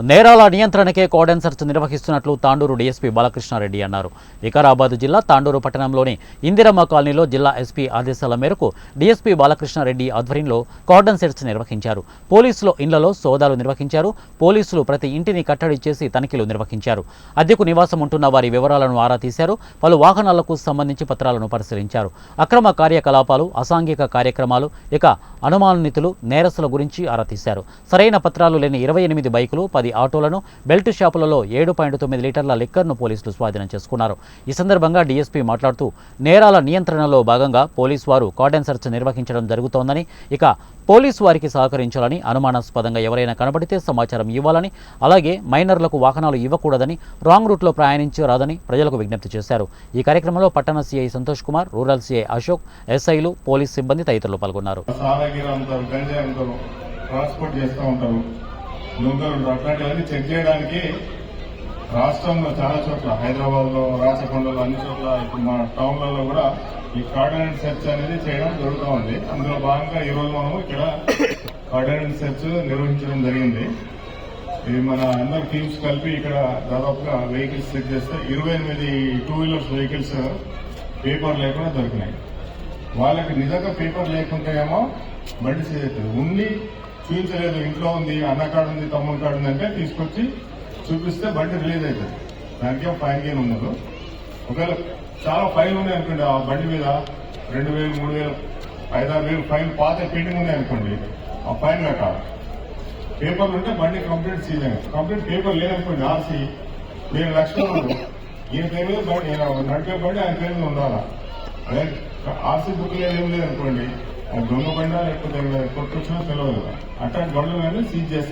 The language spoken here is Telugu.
నేరాల నియంత్రణకే కోడెన్ సెర్చ్ నిర్వహిస్తున్నట్లు తాండూరు డీఎస్పీ బాలకృష్ణారెడ్డి అన్నారు. వికారాబాద్ జిల్లా తాండూరు పట్టణంలోని ఇందిరమ్మ కాలనీలో జిల్లా ఎస్పీ ఆదేశాల మేరకు డీఎస్పీ బాలకృష్ణారెడ్డి ఆధ్వర్యంలో కార్డన్ సెర్చ్ నిర్వహించారు. పోలీసులు ఇళ్ళలో సోదాలు నిర్వహించారు. పోలీసులు ప్రతి ఇంటిని కట్టడి చేసి తనిఖీలు నిర్వహించారు. అద్దెకు నివాసం ఉంటున్న వారి వివరాలను ఆరా తీశారు. పలు వాహనాలకు సంబంధించి పత్రాలను పరిశీలించారు. అక్రమ కార్యకలాపాలు అసాంఘిక కార్యక్రమాలు ఇక అనుమానితులు నేరస్తుల గురించి ఆరా తీశారు. సరైన పత్రాలు లేని ఇరవై ఎనిమిది బైకులు పది ఆటోలను బెల్ట్ షాపులలో ఏడు పాయింట్ తొమ్మిది లీటర్ల లిక్కర్ను పోలీసులు స్వాధీనం చేసుకున్నారు. ఈ సందర్భంగా డీఎస్పీ మాట్లాడుతూ నేరాల నియంత్రణలో భాగంగా పోలీసు వారు కార్డన్ సెర్చ్ నిర్వహించడం జరుగుతోందని ఇక పోలీసు వారికి సహకరించాలని అనుమానాస్పదంగా ఎవరైనా కనబడితే సమాచారం ఇవ్వాలని అలాగే మైనర్లకు వాహనాలు ఇవ్వకూడదని రాంగ్ రూట్లో ప్రయాణించరాదని ప్రజలకు విజ్ఞప్తి చేశారు. ఈ కార్యక్రమంలో పట్టణ CI Santosh Kumar rural CI Ashok ఎస్ఐలు పోలీస్ సిబ్బంది తదితరులు పాల్గొన్నారు. ట్రాన్స్పోర్ట్ చేస్తూ ఉంటారు. దొంగలు రెండు అట్లాంటివన్నీ చెక్ చేయడానికి రాష్ట్రంలో చాలా చోట్ల హైదరాబాద్లో రాచకొండలో అన్ని చోట్ల ఇప్పుడు మా టౌన్లలో కూడా ఈ కార్డినెంట్ సెర్చ్ అనేది చేయడం జరుగుతూ ఉంది. అందులో భాగంగా ఈ రోజు మనం ఇక్కడ కార్డినెంట్ సెర్చ్ నిర్వహించడం జరిగింది. ఇది మన అందరు టీమ్స్ కలిపి ఇక్కడ దాదాపుగా వెహికల్స్ చెక్ చేస్తే ఇరవై ఎనిమిది టూ వీలర్స్ వెహికల్స్ పేపర్ లేకుండా దొరికినాయి. వాళ్ళకి నిజంగా పేపర్ లేకుంటే ఏమో బండి సీజ్ ఉన్ని చూపించలేదు ఇంట్లో ఉంది అన్న కాడు ఉంది తమ్ముడు కాడు ఉంది అంటే తీసుకొచ్చి చూపిస్తే బండి రిలీజ్ అవుతుంది. దానికి ఏం ఫైన్ గేమ్ ఉండదు. ఒకవేళ చాలా ఫైన్ ఉన్నాయి అనుకోండి ఆ బండి మీద రెండు వేలు మూడు వేలు ఐదారు వేలు ఫైన్ పాత పెండింగ్ ఉన్నాయి అనుకోండి ఆ ఫైన్ కట్టాలి పేపర్లు ఉంటే బండి కంప్లీట్ సీజన్ కంప్లీట్ పేపర్ లేదనుకోండి ఆర్సీ నేను లక్షలు ఈయన పేరు మీద బండి నడిపే బండి ఆయన పేరు మీద ఉండాలా? అదే ఆర్సీ బుక్ లేదు ఏం లేదనుకోండి దొంగ బండ లేకపోతే కొట్టుకొచ్చినా తెలియదు కదా అట్లాంటి బండ్లు కానీ సీజ్ చేస్తే